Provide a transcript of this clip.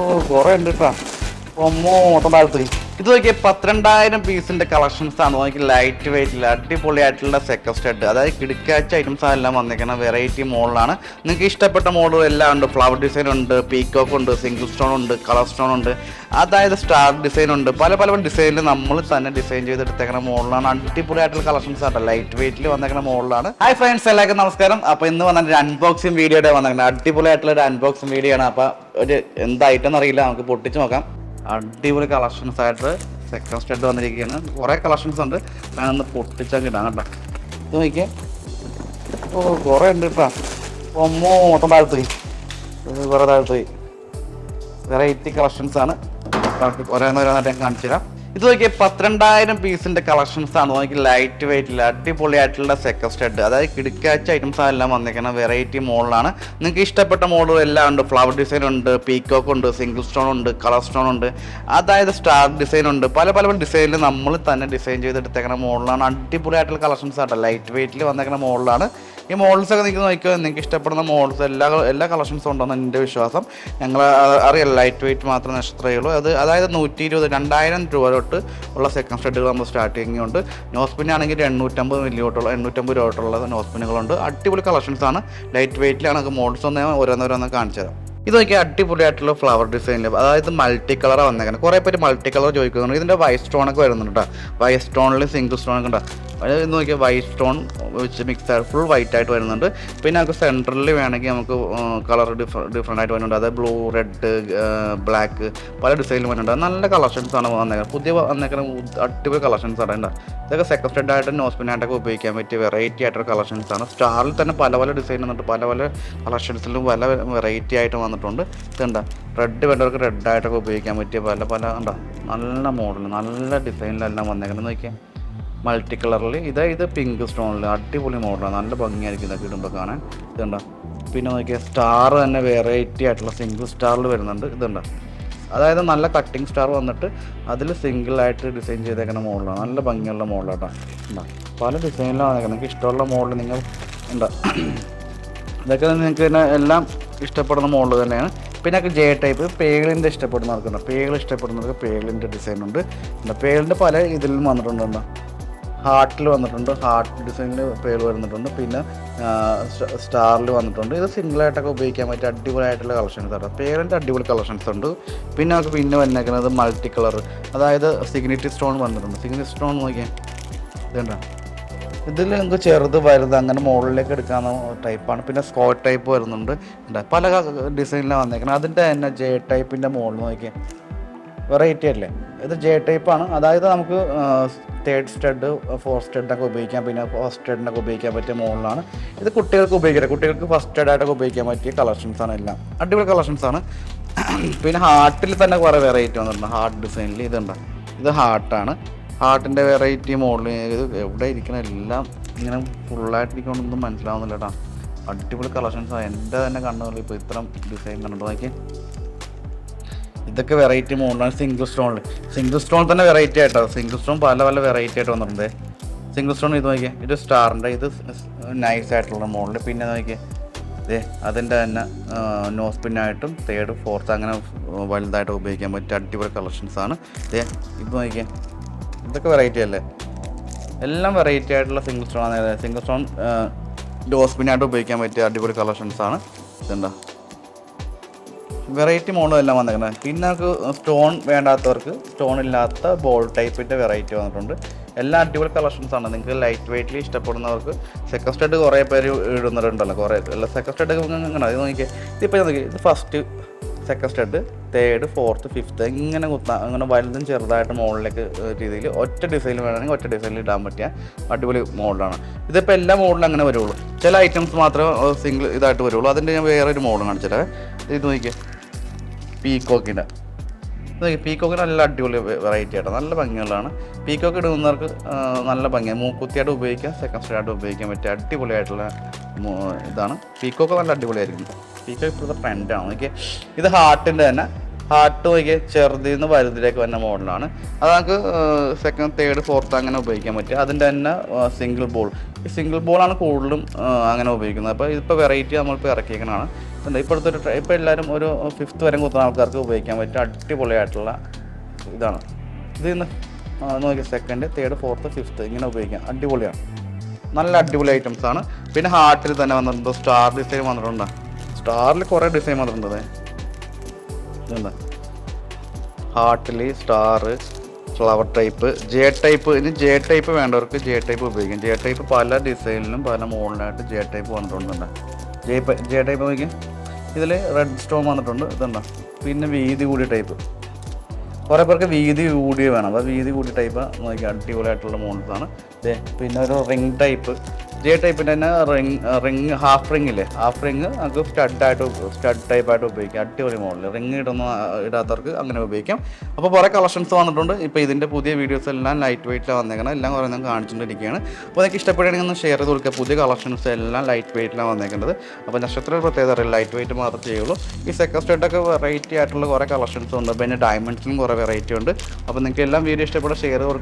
ഓ കൊറേ ഉണ്ട് കേട്ടാ ഒമ്മോ മൊത്തം താഴ്ത്തി. ഇത് നോക്കിയ പന്ത്രണ്ടായിരം പീസിന്റെ കളക്ഷൻസ് ആണ്. നോക്കി ലൈറ്റ് വെയിറ്റിൽ അടിപൊളിയായിട്ടുള്ള സെക്കൻഡ് സ്റ്റഡ് അതായത് കിടക്കാച്ച ഐറ്റംസ് എല്ലാം വന്നിരിക്കുന്ന വെറൈറ്റി മോഡലാണ് നിങ്ങൾക്ക് ഇഷ്ടപ്പെട്ട മോഡൽ എല്ലാം ഉണ്ട്. ഫ്ലവർ ഡിസൈൻ ഉണ്ട് പീക്കോക്ക് ഉണ്ട് സിംഗിൾ സ്റ്റോൺ ഉണ്ട് കളർ സ്റ്റോൺ ഉണ്ട്. അതായത് സ്റ്റാർ ഡിസൈൻ ഉണ്ട്. പല പല ഡിസൈനിൽ നമ്മൾ തന്നെ ഡിസൈൻ ചെയ്തെടുത്തേക്കുന്ന മോഡലാണ് അടിപൊളിയായിട്ടുള്ള കളക്ഷൻസ് ആണ് ലൈറ്റ് വെയിറ്റിൽ വന്നേക്കുന്ന മോഡലാണ് ഹൈ ഫ്രണ്ട്സ് എല്ലാവർക്കും നമസ്കാരം. അപ്പോൾ ഇന്ന് വന്ന ഒരു അൺബോക്സിംഗ് വീഡിയോയുടെ വന്നേക്കുന്നത് അടിപൊളിയായിട്ടുള്ള ഒരു അൺബോക്സിംഗ് വീഡിയോ ആണ്. അപ്പോൾ ഒരു എന്തായിട്ടെന്ന് അറിയില്ല. നമുക്ക് പൊട്ടിച്ച് നോക്കാം. അടിപൊളി കളക്ഷൻസ് ആയിട്ട് സെക്കൻഡ് സ്റ്റെഡ് വന്നിരിക്കുകയാണ്. കുറേ കളക്ഷൻസ് ഉണ്ട്. ഞാനൊന്ന് പൊട്ടിച്ചാൽ കിട്ടാം കേട്ടോ. ഇത് നോക്കിയേ. ഓ കുറേ ഉണ്ട് കേട്ടോ. ഒമ്മോ മൊത്തം താഴ്ത്തു പോയി ഇത് കുറേ താഴ്ത്തു പോയി വെറൈറ്റി കളക്ഷൻസ് ആണ് ഓരോന്നോരോന്നായിട്ട് ഞാൻ കാണിച്ചു തരാം ഇത് നോക്കിയ പന്ത്രണ്ടായിരം പീസിന്റെ കളക്ഷൻസ് ആണ് നോക്കി ലൈറ്റ് വെയിറ്റിൽ അടിപൊളിയായിട്ടുള്ള സെക്കൻഡ് അതായത് കിടക്കാച്ച ഐറ്റംസ് എല്ലാം വന്നിരിക്കുന്ന വെറൈറ്റി മോഡലാണ് നിങ്ങൾക്ക് ഇഷ്ടപ്പെട്ട മോഡൽ എല്ലാം ഉണ്ട്. ഫ്ലവർ ഡിസൈൻ ഉണ്ട് പീക്കോക്ക് ഉണ്ട് സിംഗിൾ സ്റ്റോൺ ഉണ്ട് കളർ സ്റ്റോൺ ഉണ്ട്. അതായത് സ്റ്റാർ ഡിസൈൻ ഉണ്ട്. പല പല ഡിസൈനിൽ നമ്മൾ തന്നെ ഡിസൈൻ ചെയ്തെടുത്തേക്കുന്ന മോഡലാണ് അടിപൊളിയായിട്ടുള്ള കളക്ഷൻസ് ആട്ടോ. ലൈറ്റ് വെയിറ്റിൽ വന്നേക്കുന്ന മോഡലാണ് ഈ മോഡൽസ് ഒക്കെ നിങ്ങൾക്ക് നോക്കിയോ നിങ്ങൾക്ക് ഇഷ്ടപ്പെടുന്ന മോഡൽസ് എല്ലാ എല്ലാ കളക്ഷൻസും ഉണ്ടെന്ന് എന്റെ വിശ്വാസം. ഞങ്ങൾ അറിയാം ലൈറ്റ് വെയിറ്റ് മാത്രം നക്ഷത്രമേ ഉള്ളൂ അത് അതായത് നൂറ്റി ഇരുപത് രണ്ടായിരം രൂപ തൊട്ട് ഉള്ള സെക്കൻഡ് സ്റ്റഡുകൾ നമ്മൾ സ്റ്റാർട്ടിങ് ഉണ്ട്. നോസ്പിൻ ആണെങ്കിൽ എണ്ണൂറ്റമ്പത് മില്ലി തൊട്ടുള്ള എണ്ണൂറ്റമ്പത് രൂപ തൊട്ടുള്ള നോസ്പിനുകളുണ്ട് അടിപൊളി ആണ്. ലൈറ്റ് വെയിറ്റിലാണ് നമുക്ക് മോഡൽസ് ഒന്ന് ഓരോന്നോരോന്ന് കാണിച്ചു തരാം. ഇത് നോക്കിയാൽ അടിപൊളിയായിട്ടുള്ള ഫ്ലവർ ഡിസൈനിൽ അതായത് മൾട്ടി കളറാണ് വന്നേക്കുന്നത് കുറേ പേര് മൾട്ടി കളർ ചോദിക്കുന്നുണ്ട് ഇതിന്റെ വൈറ്റ് സ്റ്റോണൊക്കെ വരുന്നുണ്ട് കേട്ടോ വൈറ്റ് സ്റ്റോണിൽ സിംഗിൾ സ്റ്റോൺ ഒക്കെ ഉണ്ടോ അത് നോക്കിയാൽ വൈറ്റ് സ്റ്റോൺ വെച്ച് മിക്സ് ഫുൾ വൈറ്റ് ആയിട്ട് വരുന്നുണ്ട്. പിന്നെ നമുക്ക് സെന്ററിൽ വേണമെങ്കിൽ നമുക്ക് കളർ ഡിഫ ഡിഫറെന്റ് ആയിട്ട് വരുന്നുണ്ട്. അതായത് ബ്ലൂ റെഡ് ബ്ലാക്ക് പല ഡിസൈനിലും വരുന്നുണ്ട്. നല്ല കളക്ഷൻസ് ആണ് വന്നേക്കുന്നത്. പുതിയ വന്നേക്കുന്ന അടിപൊളി കളക്ഷൻസ് ആണ് ഇതൊക്കെ സെക്കൻഡ് ആയിട്ട് നോസ്പിനായിട്ടൊക്കെ ഉപയോഗിക്കാൻ പറ്റിയ വെറൈറ്റി ആയിട്ടുള്ള കളക്ഷൻസ് ആണ്. സ്റ്റാറിൽ തന്നെ പല പല ഡിസൈൻ വന്നിട്ട് പല പല കളക്ഷൻസിലും പല വെറൈറ്റി ആയിട്ട് വന്നിട്ടുണ്ട്. ഇതുണ്ട് റെഡ് വേണ്ടവർക്ക് റെഡ് ആയിട്ടൊക്കെ ഉപയോഗിക്കാൻ പറ്റിയ പല പല ഉണ്ടോ നല്ല മോഡൽ നല്ല ഡിസൈനിലെല്ലാം വന്നേക്കുന്നത്. നോക്കിയാൽ മൾട്ടി കളറിൽ ഇതാ ഇത് പിങ്ക് സ്റ്റോണിൽ അടിപൊളി മോഡലാണ് നല്ല ഭംഗിയായിരിക്കും ഇതൊക്കെ ഇടുമ്പോൾ കാണാൻ. ഇതുണ്ട പിന്നെ നോക്കിയാൽ സ്റ്റാർ തന്നെ വെറൈറ്റി ആയിട്ടുള്ള സിംഗിൾ സ്റ്റാറിൽ വരുന്നുണ്ട്. ഇതുണ്ട അതായത് നല്ല കട്ടിങ് സ്റ്റാർ വന്നിട്ട് അതിൽ സിംഗിൾ ആയിട്ട് ഡിസൈൻ ചെയ്തേക്കുന്ന മോഡലാണ് നല്ല ഭംഗിയുള്ള മോഡലാട്ടോ ഉണ്ടാ പല ഡിസൈനിലാണ് നിങ്ങൾക്ക് ഇഷ്ടമുള്ള മോഡൽ നിങ്ങൾ ഉണ്ടാ ഇതൊക്കെ നിങ്ങൾക്ക് തന്നെ എല്ലാം ഇഷ്ടപ്പെടുന്ന മോഡൽ തന്നെയാണ്. പിന്നെ ഒക്കെ ജെ ടൈപ്പ് പേളിന്റെ ഇഷ്ടപ്പെടുന്നവർക്കുണ്ട് പേൾ ഇഷ്ടപ്പെടുന്നവർക്ക് പേളിന്റെ ഡിസൈൻ ഉണ്ട്. പേളിന്റെ പല ഇതിലും വന്നിട്ടുണ്ട് ഹാർട്ടിൽ വന്നിട്ടുണ്ട്. ഹാർട്ട് ഡിസൈനിൽ പേര് വരുന്നിട്ടുണ്ട്. പിന്നെ സ്റ്റാറിൽ വന്നിട്ടുണ്ട്. ഇത് സിംഗിളായിട്ടൊക്കെ ഉപയോഗിക്കാൻ പറ്റിയ അടിപൊളിയായിട്ടുള്ള കളക്ഷൻസ് ആണ് പേരന്റ് അടിപൊളി കളക്ഷൻസ് ഉണ്ട്. പിന്നെ നമുക്ക് പിന്നെ വന്നേക്കുന്നത് മൾട്ടി കളർ അതായത് സിഗ്നിറ്റി സ്റ്റോൺ വന്നിട്ടുണ്ട്. സിഗ്നിറ്റി സ്റ്റോൺ നോക്കിയാൽ ഇതുണ്ട്? ഇതിൽ നിങ്ങൾക്ക് ചെറുത് വലുത് അങ്ങനെ മുകളിലേക്ക് എടുക്കാവുന്ന ടൈപ്പാണ്. പിന്നെ സ്കോർ ടൈപ്പ് വരുന്നുണ്ട്. പല ഡിസൈനിലാണ് വന്നേക്കുന്നത്. അതിന്റെ തന്നെ ജെ ടൈപ്പിന്റെ മുകളിൽ നോക്കിയാൽ വെറൈറ്റി അല്ലേ? ഇത് ജെ ടൈപ്പാണ് അതായത് നമുക്ക് തേർഡ് സ്റ്റഡ് ഫോർ സ്റ്റഡിനൊക്കെ ഉപയോഗിക്കാം. പിന്നെ ഫസ്റ്റ് സ്റ്റഡിനൊക്കെ ഉപയോഗിക്കാൻ പറ്റിയ മോഡലാണ്. ഇത് കുട്ടികൾക്ക് ഉപയോഗിക്കില്ല കുട്ടികൾക്ക് ഫസ്റ്റ് സ്റ്റഡായിട്ടൊക്കെ ഉപയോഗിക്കാൻ പറ്റിയ കളക്ഷൻസ് ആണ് എല്ലാം. അടിപൊളി കളക്ഷൻസ് ആണ്. പിന്നെ ഹാർട്ടിൽ തന്നെ കുറേ വെറൈറ്റി വന്നിട്ടുണ്ട്. ഹാർട്ട് ഡിസൈനിൽ ഇതുണ്ട്. ഇത് ഹാർട്ടാണ് ഹാർട്ടിന്റെ വെറൈറ്റി മോഡൽ ഇത് എവിടെ ഇരിക്കണ എല്ലാം ഇങ്ങനെ ഫുള്ളായിട്ട് ഇരിക്കണമെന്നൊന്നും മനസ്സിലാവുന്നില്ല കേട്ടോ അടിപൊളി കളക്ഷൻസ് ആണ് എന്റെ തന്നെ കണ്ണുകളിൽ ഇപ്പോൾ ഇത്രയും ഡിസൈൻ കണ്ടു നോക്കി ഇതൊക്കെ വെറൈറ്റി മോഡലാണ് സിംഗിൾ സ്റ്റോണിൽ സിംഗിൾ സ്റ്റോൺ തന്നെ വെറൈറ്റി ആയിട്ടോ? സിംഗിൾ സ്റ്റോൺ പല പല വെറൈറ്റി ആയിട്ട് വന്നിട്ടുണ്ട്. സിംഗിൾ സ്റ്റോൺ ഇത് നോക്കിയാൽ ഇത് സ്റ്റാറിന്റെ ഇത് നൈസ് ആയിട്ടുള്ള മോഡൽ പിന്നെ നോക്കിയാൽ ഇതേ അതിന്റെ തന്നെ നോസ് പിന്നായിട്ടും തേർഡ് ഫോർത്ത് അങ്ങനെ വലുതായിട്ട് ഉപയോഗിക്കാൻ പറ്റിയ അടിപൊളി കളക്ഷൻസ് ആണ്. ഇതേ ഇത് നോക്കിയാൽ ഇതൊക്കെ വെറൈറ്റി അല്ലേ? എല്ലാം വെറൈറ്റി ആയിട്ടുള്ള സിംഗിൾ സ്റ്റോൺ ആണ്. സിംഗിൾ സ്റ്റോൺ ഡോസ് പിന്നായിട്ട് ഉപയോഗിക്കാൻ പറ്റിയ അടിപൊളി കളക്ഷൻസ് ആണ്. ഇതെന്താ? വെറൈറ്റി മോഡലെല്ലാം എല്ലാം വന്നിരിക്കുന്നത് പിന്നെ നമുക്ക് സ്റ്റോൺ വേണ്ടാത്തവർക്ക് സ്റ്റോൺ ഇല്ലാത്ത ബോൾ ടൈപ്പിന്റെ വെറൈറ്റി വന്നിട്ടുണ്ട്. എല്ലാ അടിപൊളി കളക്ഷൻസ് ആണ്. നിങ്ങൾക്ക് ലൈറ്റ് വെയിറ്റിൽ ഇഷ്ടപ്പെടുന്നവർക്ക് സെക്കൻഡ് സ്റ്റഡ് കുറേ പേര് ഇടുന്നവരുണ്ടല്ലോ. കുറേ അല്ല സെക്കൻഡ് സ്റ്റഡ് ഇങ്ങനെ ഇത് നോക്കിയാൽ ഇതിപ്പോൾ നോക്കി ഇത് first second stud third fourth fifth ഇങ്ങനെ കുത്താം അങ്ങനെ വലുതും ചെറുതായിട്ട് മോഡലിലേക്ക് രീതിയിൽ ഒറ്റ ഡിസൈനിൽ വേണമെങ്കിൽ ഒറ്റ ഡിസൈനിൽ ഇടാൻ പറ്റിയ അടിപൊളി മോഡലാണ് ഇതിപ്പോൾ എല്ലാ മോഡലും അങ്ങനെ വരുള്ളൂ. ചില ഐറ്റംസ് മാത്രമേ സിംഗിൾ ഇതായിട്ട് വരുള്ളൂ. അതിന്റെ ഞാൻ വേറൊരു മോഡൽ കാണിച്ചിട്ടേ ഇത് നോക്കിയേ പീക്കോക്കിന്റെ. പീക്കോക്കിന് നല്ല അടിപൊളി വെറൈറ്റി ആയിട്ട് നല്ല ഭംഗിയുള്ളതാണ്. പീക്കോക്ക് ഇടുന്നവർക്ക് നല്ല ഭംഗിയാണ് മൂക്കുത്തിയായിട്ട് ഉപയോഗിക്കാം സെക്കൻഡ് സ്റ്റേഡായിട്ട് ഉപയോഗിക്കാൻ പറ്റിയ അടിപൊളിയായിട്ടുള്ള ഇതാണ്. പീക്കോക്ക് നല്ല അടിപൊളിയായിരിക്കും പീക്കോക്ക് ഇപ്പോഴത്തെ ട്രെൻഡാണ് ഓക്കെ ഇത് ഹാർട്ടിന്റെ തന്നെ. ഹാർട്ട് നോക്കിയേ ചെറുതിൽ നിന്ന് വലുതിലേക്ക് വരുന്ന മോഡലാണ്. അത് നമുക്ക് സെക്കൻഡ് തേർഡ് ഫോർത്ത് അങ്ങനെ ഉപയോഗിക്കാൻ പറ്റും. അതിന്റെ തന്നെ സിംഗിൾ ബോൾ സിംഗിൾ ബോളാണ് കൂടുതലും അങ്ങനെ ഉപയോഗിക്കുന്നത്. അപ്പോൾ ഇതിപ്പോൾ വെറൈറ്റി നമ്മളിപ്പോൾ ഇറക്കിയേക്കണതാണ്. ഉണ്ട് ഇപ്പോഴത്തെ ഒരു ഇപ്പോൾ എല്ലാവരും ഒരു ഫിഫ്ത്ത് വരെ കുത്തുന്ന ആൾക്കാർക്ക് ഉപയോഗിക്കാൻ പറ്റും അടിപൊളിയായിട്ടുള്ള ഇതാണ്. ഇത് ഇന്ന് നോക്കി സെക്കൻഡ് തേർഡ് ഫോർത്ത് ഫിഫ്ത്ത് ഇങ്ങനെ ഉപയോഗിക്കാം. അടിപൊളിയാണ്. നല്ല അടിപൊളി ഐറ്റംസ് ആണ്. പിന്നെ ഹാർട്ടിൽ തന്നെ വന്നിട്ടുണ്ട്. സ്റ്റാർ ഡിസൈൻ വന്നിട്ടുണ്ട്. സ്റ്റാറിൽ കുറേ ഡിസൈൻ വന്നിട്ടുണ്ട്. ദേ. ഇതെന്താ ഹാർട്ടിൽ star flower type J type ഇനി ജെ ടൈപ്പ് വേണ്ടവർക്ക് ജെ ടൈപ്പ് ഉപയോഗിക്കാം. ജെ ടൈപ്പ് പല ഡിസൈനിലും പല മോഡലായിട്ട് ജെ ടൈപ്പ് വന്നിട്ടുണ്ട് ജെ ജെ ടൈപ്പ് നോക്കി ഇതിൽ റെഡ് സ്റ്റോൺ വന്നിട്ടുണ്ട് ഇതുണ്ടോ. പിന്നെ വീതി കൂടിയ ടൈപ്പ് കുറേ പേർക്ക് വീതി കൂടിയ വേണം. അപ്പോൾ വീതി കൂടിയ ടൈപ്പ് നോക്കി അടിപൊളിയായിട്ടുള്ള മോഡൽസാണ് പിന്നെ ഒരു റിംഗ് ടൈപ്പ് ജെ ടൈപ്പിന്റെ തന്നെ റിങ് റിങ് ഹാഫ് റിങ് ഇല്ലേ? ഹാഫ് റിങ് നമുക്ക് സ്റ്റഡായിട്ട് സ്റ്റഡ് ടൈപ്പായിട്ട് ഉപയോഗിക്കാം. അടിപൊളി മോഡൽ റിങ് ഇടുന്ന ഇടാത്തവർക്ക് അങ്ങനെ ഉപയോഗിക്കാം. അപ്പോൾ കുറേ കളക്ഷൻസ് വന്നിട്ടുണ്ട്. ഇപ്പോൾ ഇതിന്റെ പുതിയ വീഡിയോസ് എല്ലാം ലൈറ്റ് വെയിറ്റിലാണ് വന്നേക്കണം. എല്ലാം കുറേ ഞാൻ കാണിച്ചുകൊണ്ടിരിക്കുകയാണ് അപ്പോൾ നിങ്ങൾക്ക് ഇഷ്ടപ്പെടുകയാണെങ്കിൽ ഒന്ന് ഷെയർ ചെയ്ത് കൊടുക്കുക. പുതിയ കളക്ഷൻസ് എല്ലാം ലൈറ്റ് വെയിറ്റിലാണ് വന്നേക്കുന്നത് അപ്പോൾ നക്ഷത്ര പ്രത്യേകത അറിയില്ല ലൈറ്റ് വെയിറ്റ് മാത്രമേ ചെയ്യുള്ളൂ. ഈ സെക്കൻഡ് സ്റ്റഡൊക്കെ വെറൈറ്റി ആയിട്ടുള്ള കുറേ കളക്ഷൻസ് ഉണ്ട്. പിന്നെ ഡയമണ്ട്സിനും കുറേ വെറൈറ്റി ഉണ്ട്. അപ്പോൾ നിങ്ങൾക്ക് എല്ലാം വീഡിയോ ഇഷ്ടപ്പെട്ട ഷെയർ കൊടുക്കുക.